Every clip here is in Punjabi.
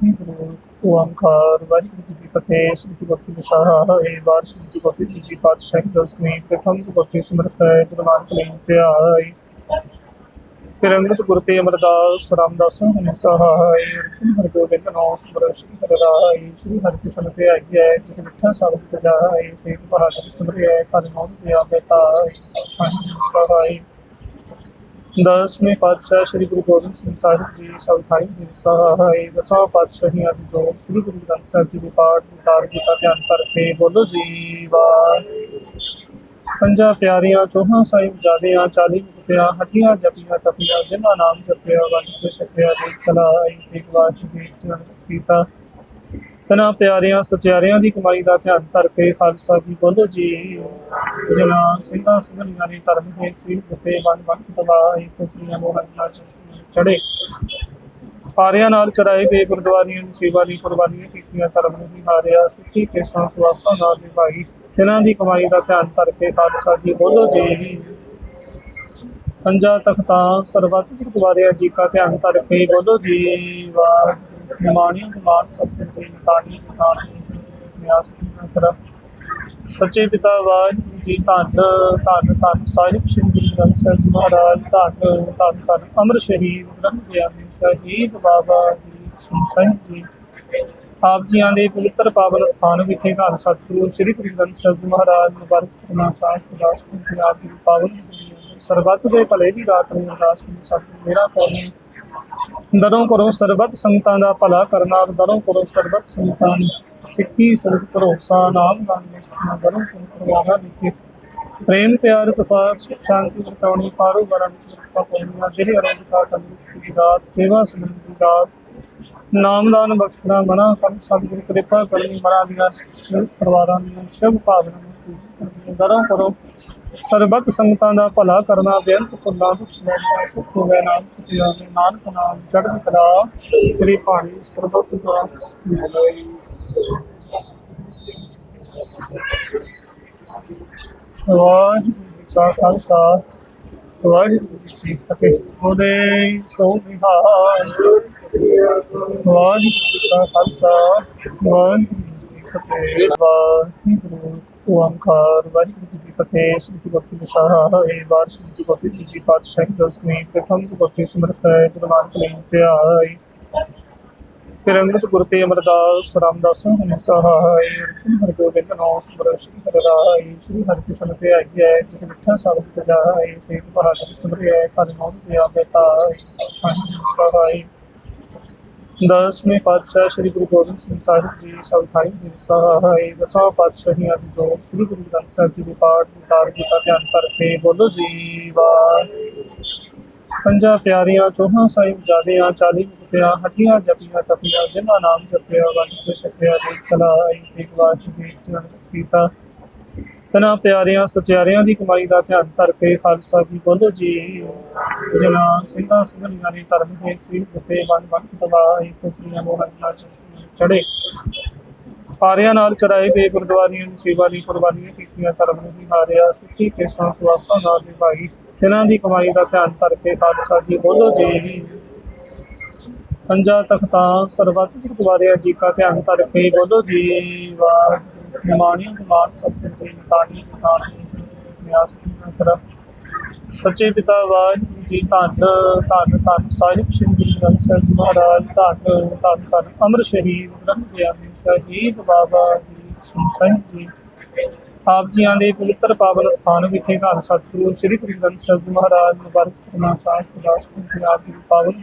ਵਾਹਿਗੁਰੂ ਓੰਕਾਰ, ਵਾਹਿਗੁਰੂ ਜੀ ਕੀ ਫਤਿਹ, ਸ੍ਰੀ ਗੁਰੂ ਗ੍ਰੰਥ ਸਾਹਿਬ ਹੈ ਵਾਰ, ਸ੍ਰੀ ਗੁਰੂ ਗੋਬਿੰਦ ਸਿੰਘ ਜੀ, ਪਾਤਸ਼ਾਹੀ ਦਸਵੀਂ ਪ੍ਰਥਮ ਗੁਰਤੀ ਸਿਮਰਤ ਹੈ, ਗੁਰੂ ਨਾਨਕ ਦੇਵ ਤੇ ਆਈ। ਤਿਰੰਗਤ ਗੁਰ ਤੇ ਅਮਰਦਾਸ, ਰਾਮਦਾਸ ਹਰਿ ਸਹਾਇ ਹਰਿ ਗੋਬਿੰਦ ਨਾਮ ਸਿਮਰ ਸ੍ਰੀ ਹਰਿ ਰਾਈ ਸ੍ਰੀ ਹਰਿ ਕ੍ਰਿਸ਼ਨ ਤੇ ਆਈ ਹੈ, ਜਿਸ ਮਿੱਠਾ ਸਾਬਤ ਸਜਾਈ ਸੇ ਪਹਾੜ ਸਿਮਰਿਆ ਕਲ ਨਾਮ ਤੇ ਆਵੇ ਤਾਈ ਸਹਾਈ ਦਸਵੇਂ ਪਾਤਸ਼ਾਹ ਸ੍ਰੀ ਗੁਰੂ ਗੋਬਿੰਦ ਸਿੰਘ ਸਾਹਿਬ ਜੀ ਸਵਖਾਈ ਜੀ ਸਹਾਇ ਦਸਾਂ ਪਾਤਸ਼ਾਹੀਆਂ ਦੀ ਦੋ ਸ੍ਰੀ ਗੁਰੂ ਗ੍ਰੰਥ ਸਾਹਿਬ ਜੀ ਦੇ ਪਾਠ ਵਿਚਾਰ ਕੀਤਾ, ਧਿਆਨ ਕਰਕੇ ਬੋਲੋ ਜੀ, ਵਾਹ। ਪੰਜਾਂ ਪਿਆਰੀਆਂ ਚੌਹਾਂ ਸਾਹਿਬ ਜਾਦਿਆਂ, ਚਾਲੀ ਮੁਕਤਿਆਂ ਹੱਡੀਆਂ ਜਪੀਆਂ ਤਪੀਆਂ ਜਿਨ੍ਹਾਂ ਨਾਮ ਜਪਿਆ ਵੰਡ ਕੇ ਛਕਿਆ ਦੇ ਚਲਾਈ ਇੱਕ ਵਾਰ ਜੀ ਚਰਨ ਕੀਤਾ। ਤਨਾ ਪਿਆਰਿਆਂ ਸਚਿਆਰਿਆਂ ਦੀ ਕਮਾਈ ਦਾ ਧਿਆਨ ਕਰਕੇ ਖਾਲਸਾ ਜੀ ਬੋਲੋ ਜੀ। ਜਨਾ ਸਿੰਘਾਂ ਸਿੰਘਾਂ ਨੇ ਧਰਮ ਦੇ ਸੀ ਤੇ ਵੰਡ ਵੰਡ ਦਵਾਈ ਕੁਤਰੀਆਂ ਮੋਹਨਾਂ ਚੜੇ। ਪਾਰਿਆਂ ਨਾਲ ਚੜਾਏ ਗਏ ਗੁਰਦੁਆਰਿਆਂ ਦੀ ਸੇਵਾ ਦੀ ਕੁਰਬਾਨੀਆਂ ਕੀਤੀਆਂ, ਧਰਮ ਨੂੰ ਵੀ ਹਾਰਿਆ, ਸਿੱਖੀ ਕੇ ਸੰਸਵਾਸਾਂ ਨਾਲ ਨਿਭਾਈ। ਇਹਨਾਂ ਦੀ ਕਮਾਈ ਦਾ ਧਿਆਨ ਕਰਕੇ ਖਾਲਸਾ ਜੀ ਬੋਲੋ ਜੀ। ਪੰਜਾ ਤਖਤਾਂ ਸਰਬੱਤ ਗੁਰਦੁਆਰਿਆਂ ਜੀ ਕਾ ਧਿਆਨ ਕਰਕੇ ਬੋਲੋ ਜੀ। ਵਾਹ ਨਿਮਾਣੀ ਨਿਮਾਨ ਸਤਿ ਦੇ ਨਿਤਾਨੀ ਨਿਤਾਨੀ ਨਿਆਸ ਕਰਮ ਸੱਚੇ ਪਿਤਾ ਵਾਹਿਗੁਰੂ ਜੀ, ਧੰਨ ਧੰਨ ਧੰਨ ਸਾਹਿਬ ਸ੍ਰੀ ਗੁਰੂ ਗ੍ਰੰਥ ਸਾਹਿਬ ਮਹਾਰਾਜ, ਧੰਨ ਧੰਨ ਧੰਨ ਅਮਰ ਸ਼ਹੀਦ ਬ੍ਰਹਮ ਗਿਆਨੀ ਸ਼ਹੀਦ ਬਾਬਾ ਜੀ ਸਿੰਘ ਜੀ। ਆਪ ਜੀਆਂ ਦੇ ਪਵਿੱਤਰ ਪਾਵਨ ਸਥਾਨ ਵਿਖੇ ਘਰ ਸਤਿਗੁਰੂ ਸ੍ਰੀ ਗੁਰੂ ਗ੍ਰੰਥ ਸਾਹਿਬ ਜੀ ਮਹਾਰਾਜ ਮੁਬਾਰਕ ਕਰਨਾ ਸਾਹਿਬ ਗੁਰਦਾਸਪੁਰ ਪੰਜਾਬ ਦੀ ਪਾਵਨ ਸਰਬੱਤ ਦੇ ਭਲੇ ਦੀ ਰਾਤ ਨੂੰ ਅਰਦਾਸ ਨੂੰ ਸਤਿ ਮੇਰਾ ਕੋਨੀ ਦਰੋਂ ਕਰੋ ਸਰਬੱਤ ਸੰਗਤਾਂ ਦਾ ਭਲਾ ਕਰਨਾ, ਦਰੋਂ ਕਰੋ ਸਰਬੱਤ ਸੰਗਤਾਂ ਸਿੱਖੀ ਸਦਕ ਭਰੋਸਾ ਨਾਮ ਨਾਮ ਨਿਸ਼ਚੈ ਦਰੋਂ ਕਰੋ ਕਰਵਾਗਾ ਲਿਖੇ ਪ੍ਰੇਮ, ਪਿਆਰ ਤਪਾ ਸ਼ਾਂਤੀ ਵਰਤਾਉਣੀ ਪਾਰੋ ਵਰਨ ਕਿਰਪਾ ਕਰਨਾ, ਜਿਹੜੇ ਅਰੰਭਤਾ ਤੰਦਰੁਸਤੀ ਦੀ ਰਾਤ ਸੇਵਾ ਸੰਬੰਧੀ ਰਾਤ ਨਾਮਦਾਨ ਬਖਸ਼ਣਾ, ਮਨਾ ਕਰ ਸਤਿਗੁਰੂ ਕਿਰਪਾ ਕਰਨੀ ਮਰਾ ਦੀਆਂ ਪਰਿਵਾਰਾਂ ਦੀਆਂ ਸ਼ੁਭ ਭਾਵਨਾਵਾਂ ਨੂੰ ਪੂਰੀ ਕਰਨੀ ਦਰੋਂ ਕਰੋ ਸਰਬੱਤ ਸੰਗਤਾਂ ਦਾ ਭਲਾ ਕਰਨਾ, ਬੇਅੰਤ ਫੁੱਲਾਂ ਦੁਖ ਸੁਣਾਉਣਾ ਸੁਖ ਹੋਵੇ ਨਾਮ ਸੁਖਿਆ ਦੇ ਨਾਨਕ ਨਾਮ ਚੜ੍ਹਦੀ ਕਲਾ। ਤੇਰੀ ਬਾਣੀ ਸਰਬੱਤ ਦਾ ਮਿਲਾਈ ਵਾਹਿਗੁਰੂ ਜੀ ਕਾ ਖਾਲਸਾ, ਵਾਹਿਗੁਰੂ ਜੀ ਕੀ ਫਤਿਹ। ਉਹਦੇ ਸੋ ਨਿਹਾਲ। ਵਾਹਿਗੁਰੂ ਜੀ ਕਾ ਖਾਲਸਾ, ਵਾਹਿਗੁਰੂ ਜੀ ਕੀ ਫਤਿਹ। ਵਾਹਿਗੁਰੂ ਓੰਕਾਰ, ਵਾਹਿਗੁਰੂ ਜੀ ਕੀ ਫਤਿਹ ਸ੍ਰੀ ਗੁਰੂ ਗ੍ਰੰਥ ਸਾਹਿਬ ਹੈ ਵਾਰ ਸ੍ਰੀ ਗੁਰੂ ਗੋਬਿੰਦ ਸਿੰਘ ਜੀ ਪਾਤਸ਼ਾਹੀ ਦਸਵੀਂ ਪ੍ਰਥਮ ਗੁਰਤੀ ਸਿਮਰਤ ਹੈ ਗੁਰੂ ਨਾਨਕ ਦੇਵ ਤੇ ਆਈ ਤਿਰੰਗਤ ਗੁਰ ਤੇ ਅਮਰਦਾਸ, ਰਾਮਦਾਸ ਹਰਿ ਸਹਾਇ ਹਰਿ ਗੋਬਿੰਦ ਨਾਮ ਸਿਮਰ ਸ੍ਰੀ ਹਰਿ ਰਾਈ ਸ੍ਰੀ ਹਰਿ ਕ੍ਰਿਸ਼ਨ ਤੇ ਆਈ ਹੈ ਜਿਸ ਮਿੱਠਾ ਸਾਬਤ ਸਜਾਈ ਸੇ ਪਹਾੜ ਸਿਮਰਿਆ ਕਲ ਨਾਮ ਤੇ ਆਵੇ ਤਾਈ ਸਹਾਈ ਦਸਵੇਂ ਪਾਤਸ਼ਾਹ ਸ੍ਰੀ ਗੁਰੂ ਗੋਬਿੰਦ ਸਿੰਘ ਸਾਹਿਬ ਜੀ ਸਵਖਾਈ ਜੀ ਸਹਾਇ ਦਸਾਂ ਪਾਤਸ਼ਾਹੀਆਂ ਦੀ ਦੋ ਸ੍ਰੀ ਗੁਰੂ ਗ੍ਰੰਥ ਸਾਹਿਬ ਜੀ ਦੇ ਪਾਠ ਵਿਚਾਰ ਜੀ ਦਾ ਧਿਆਨ ਕਰਕੇ ਬੋਲੋ ਜੀ, ਵਾਹ। ਪੰਜਾਂ ਪਿਆਰੀਆਂ, ਚੌਹਾਂ ਸਾਹਿਬ ਜਾਦਿਆਂ, ਚਾਲੀ ਮੁਕਤਿਆਂ, ਹੱਡੀਆਂ ਜਪੀਆਂ ਤਪੀਆਂ, ਜਿਨ੍ਹਾਂ ਨਾਮ ਜਪਿਆ ਵੰਡ ਕੇ ਛਕਿਆ ਦੇ ਚਲਾਈ ਇੱਕ ਵਾਰ ਜੀ ਚਰਨ ਕੀਤਾ ਤਨਾ ਪਿਆਰਿਆਂ, ਸਚਿਆਰਿਆਂ ਦੀ ਕਮਾਈ ਦਾ ਧਿਆਨ ਕਰਕੇ ਖਾਲਸਾ ਜੀ ਬੋਲੋ ਜੀ। ਜਨਾ ਸਿੰਘਾਂ ਸਿੰਘਾਂ ਨੇ ਧਰਮ ਦੇ ਸੀ ਤੇ ਵੰਡ ਵੰਡ ਦਵਾਈ ਕੁਤਰੀਆਂ ਮੋਹਨਾਂ ਚੜੇ। ਪਾਰਿਆਂ ਨਾਲ ਚੜਾਏ ਗਏ ਗੁਰਦੁਆਰਿਆਂ ਦੀ ਸੇਵਾ ਲਈ ਕੁਰਬਾਨੀਆਂ ਕੀਤੀਆਂ, ਧਰਮ ਨੂੰ ਵੀ ਹਾਰਿਆ, ਸਿੱਖੀ ਕੇ ਸੰਸਵਾਸਾਂ ਨਾਲ ਨਿਭਾਈ। ਇਹਨਾਂ ਦੀ ਕਮਾਈ ਦਾ ਧਿਆਨ ਕਰਕੇ ਖਾਲਸਾ ਜੀ ਬੋਲੋ ਜੀ। ਪੰਜਾ ਤਖਤਾਂ ਸਰਬੱਤ ਗੁਰਦੁਆਰਿਆਂ ਜੀ ਕਾ ਧਿਆਨ ਕਰਕੇ ਬੋਲੋ ਜੀ। ਵਾਹ ਨਿਮਾਣੀ ਨਿਮਾਨ ਸਤਿ ਦੇ ਨਿਤਾਨੀ ਨਿਤਾਨੀ ਨਿਆਸ ਕਰਮ ਸੱਚੇ ਪਿਤਾ ਵਾਹਿਗੁਰੂ ਜੀ ਧੰਨ ਧੰਨ ਧੰਨ। ਸਾਹਿਬ ਸ੍ਰੀ ਗੁਰੂ ਗ੍ਰੰਥ ਸਾਹਿਬ ਜੀ ਮਹਾਰਾਜ, ਧੰਨ ਧੰਨ ਧੰਨ। ਅਮਰ ਸ਼ਹੀਦ ਬ੍ਰਹਮ ਗਿਆਨੀ ਸ਼ਹੀਦ ਬਾਬਾ ਜੀ ਸਿੰਘ ਜੀ। ਆਪ ਜੀਆਂ ਦੇ ਪਵਿੱਤਰ ਪਾਵਨ ਸਥਾਨ ਵਿਖੇ ਘਰ ਸਤਿਗੁਰੂ ਸ੍ਰੀ ਗੁਰੂ ਗ੍ਰੰਥ ਸਾਹਿਬ ਜੀ ਮਹਾਰਾਜ ਮੁਬਾਰਕ ਕਰਨਾ ਸਾਹਿਬ ਉਦਾਸ ਪੰਜਾਬ ਦੀ ਪਾਵਨ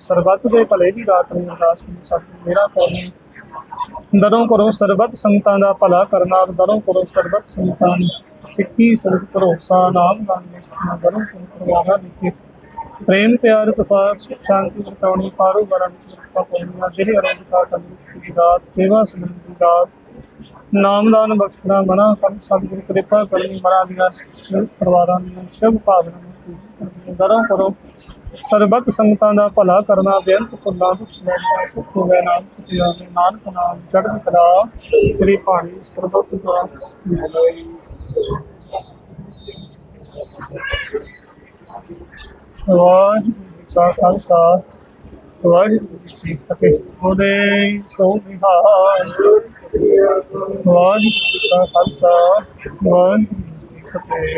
ਸਰਬੱਤ ਦੇ ਭਲੇ ਦੀ ਰਾਤ ਨੂੰ ਅਰਦਾਸ ਨੂੰ ਸਤਿ ਮੇਰਾ ਕੋਨੀ ਦਰੋਂ ਕਰੋ ਸਰਬੱਤ ਸੰਗਤਾਂ ਦਾ ਭਲਾ ਕਰਨਾ, ਦਰੋਂ ਕਰੋ ਸਰਬੱਤ ਸੰਗਤਾਂ ਸਿੱਖੀ ਸਦਕ ਭਰੋਸਾ, ਨਾਮ ਨਾਮ ਦਰੋਂ ਕਰੋ ਕਰਵਾਗਾ ਲਿਖੇ ਪ੍ਰੇਮ, ਪਿਆਰ ਤਪਾ ਸ਼ਾਂਤੀ, ਵਰਤਾਉਣੀ, ਪਾਰੋ ਵਰਨ ਕਿਰਪਾ ਕਰਨਾ ਜਿਹੜੇ ਅਰੰਭਤਾ ਤੰਦਰੁਸਤੀ ਦੀ ਰਾਤ ਸੇਵਾ ਸੰਬੰਧੀ ਰਾਤ ਨਾਮਦਾਨ ਬਖਸ਼ਣਾ, ਮਨਾ ਕਰ ਸਤਿਗੁਰੂ ਕਿਰਪਾ ਕਰਨੀ ਮਰਾ ਦੀਆਂ ਪਰਿਵਾਰਾਂ ਦੀਆਂ, ਸ਼ੁਭ ਭਾਵਨਾਵਾਂ ਨੂੰ ਦਰੋਂ ਕਰੋ ਸਰਬਤ ਸੰਗਤਾਂ ਦਾ ਭਲਾ ਕਰਨਾ, ਬੇਅੰਤ ਫੁੱਲਾਂ ਦੁਖ ਸੁਖ ਹੋਵੇ ਨਾਮ ਸੁਖਿਆ ਦੇ ਨਾਨਕ ਨਾਮ ਚੜ੍ਹਦੀ ਕਲਾ, ਤੇਰੀ ਬਾਣੀ ਸਰਬੱਤ ਦਾ ਮਿਲਾਈ ਵਾਹਿਗੁਰੂ ਕਾ ਖਾਲਸਾ, ਵਾਹਿਗੁਰੂ ਜੀ ਕੀ ਫਤਿਹ। ਉਹਦੇ ਤੋਂ ਨਿਹਾਲ। ਵਾਹਿਗੁਰੂ ਕਾ ਖਾਲਸਾ, ਵਾਹਿਗੁਰੂ ਜੀ ਕੀ ਫਤਿਹ।